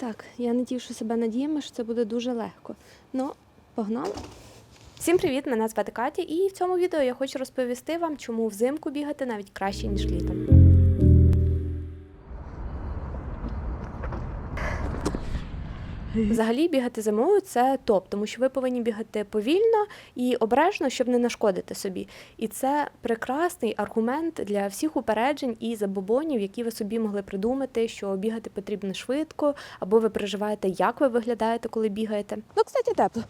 Так, я не тішу себе надіями, що це буде дуже легко. Ну, погнали. Всім привіт! Мене звати Катя, і в цьому відео я хочу розповісти вам, чому взимку бігати навіть краще, ніж літом. Взагалі бігати зимою це топ, тому що ви повинні бігати повільно і обережно, щоб не нашкодити собі. І це прекрасний аргумент для всіх упереджень і забобонів, які ви собі могли придумати, що бігати потрібно швидко, або ви переживаєте, як ви виглядаєте, коли бігаєте. Ну, кстати, тепло.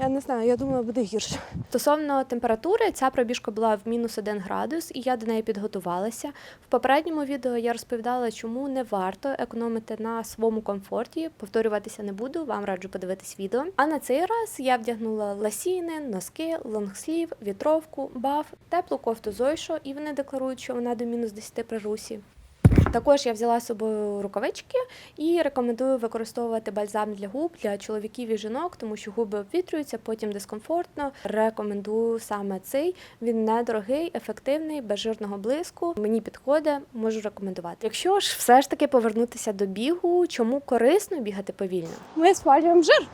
Я не знаю, я думаю, буде гірше. Стосовно температури, ця пробіжка була в мінус 1 градус, і я до неї підготувалася. В попередньому відео я розповідала, чому не варто економити на своєму комфорті. Повторюватися не буду, вам раджу подивитись відео. А на цей раз я вдягнула ласіни, носки, лонгслів, вітровку, баф, теплу кофту Зойшо, і вони декларують, що вона до мінус 10 при русі. Також я взяла з собою рукавички і рекомендую використовувати бальзам для губ для чоловіків і жінок, тому що губи обвітрюються, потім дискомфортно. Рекомендую саме цей. Він недорогий, ефективний, без жирного блиску. Мені підходить, можу рекомендувати. Якщо ж все ж таки повернутися до бігу, чому корисно бігати повільно? Ми спалюємо жир.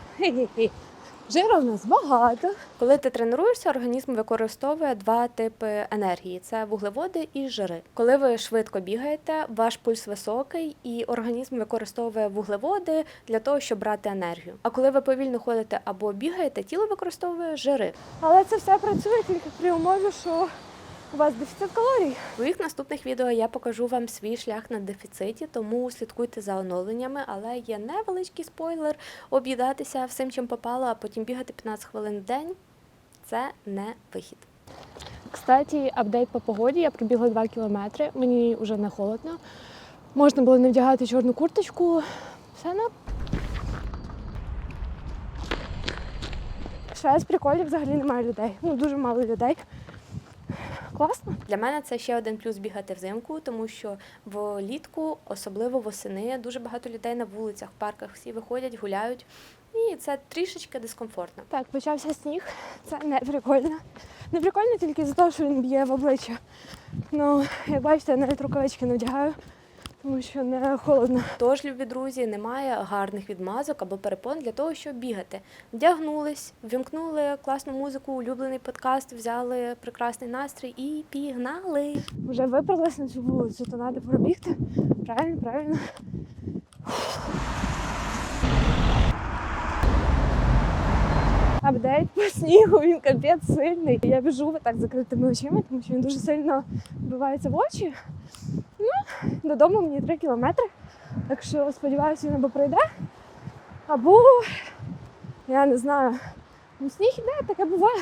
Жиру у нас багато. Коли ти тренуєшся, організм використовує два типи енергії: це вуглеводи і жири. Коли ви швидко бігаєте, ваш пульс високий, і організм використовує вуглеводи для того, щоб брати енергію. А коли ви повільно ходите або бігаєте, тіло використовує жири. Але це все працює тільки при умові, що у вас дефіцит калорій. У своїх наступних відео я покажу вам свій шлях на дефіциті, тому слідкуйте за оновленнями, але є невеличкий спойлер. Об'їдатися всім, чим попало, а потім бігати 15 хвилин в день це не вихід. Кстати, апдейт по погоді. Я пробігла 2 кілометри, мені вже не холодно. Можна було не вдягати чорну курточку. Все на. Ще з приколів взагалі немає людей. Ну, дуже мало людей. Класно. Для мене це ще один плюс бігати взимку, тому що влітку, особливо восени, дуже багато людей на вулицях, парках, всі виходять, гуляють. І це трішечки дискомфортно. Так, почався сніг. Це не прикольно. Не прикольно тільки за те, що він б'є в обличчя. Ну, як бачите, навіть рукавички не вдягаю, тому що не холодно. Тож, любі друзі, немає гарних відмазок або перепон для того, щоб бігати. Вдягнулись, вімкнули класну музику, улюблений подкаст, взяли прекрасний настрій і пігнали. Вже випралась на цю вулицю, то треба пробігти. Правильно, правильно. Апдейт по снігу, він капець сильний. Я біжу так з закритими очима, тому що він дуже сильно вбивається в очі. Ну, додому мені 3 кілометри. Так що сподіваюся, він або пройде, або я не знаю. Ну, сніг іде, таке буває.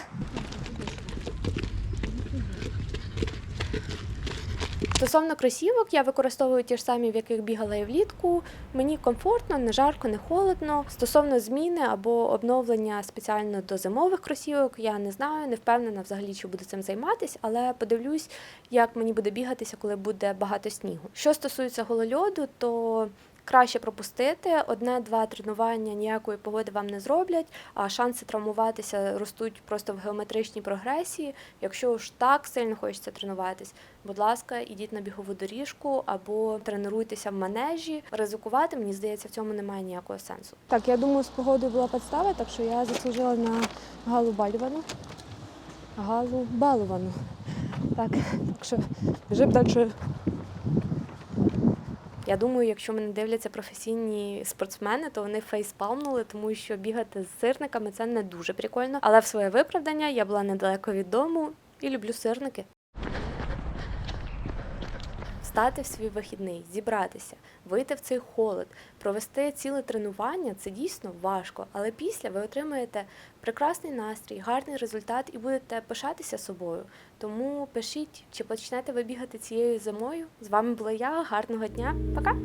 Стосовно кросівок, я використовую ті ж самі, в яких бігала і влітку. Мені комфортно, не жарко, не холодно. Стосовно зміни або обновлення спеціально до зимових кросівок, я не знаю, не впевнена взагалі, чи буду цим займатися, але подивлюсь, як мені буде бігатися, коли буде багато снігу. Що стосується голольоду, то Краще пропустити одне-два тренування ніякої погоди вам не зроблять, а шанси травмуватися ростуть просто в геометричній прогресії. Якщо ж так сильно хочеться тренуватись, будь ласка, ідіть на бігову доріжку або тренуйтеся в манежі. Ризикувати, мені здається, в цьому немає ніякого сенсу. Так, я думаю, з погодою була підстава, так що я заслужила на Галу Балювану. Галу Балувану. Так, так що біжимо далі. Я думаю, якщо мене дивляться професійні спортсмени, то вони фейспалмнули, тому що бігати з сирниками це не дуже прикольно. Але в своє виправдання я була недалеко від дому і люблю сирники. Встати в свій вихідний, зібратися, вийти в цей холод, провести ціле тренування це дійсно важко, але після ви отримаєте прекрасний настрій, гарний результат і будете пишатися собою. Тому пишіть, чи почнете ви бігати цією зимою. З вами була я. Гарного дня, пока!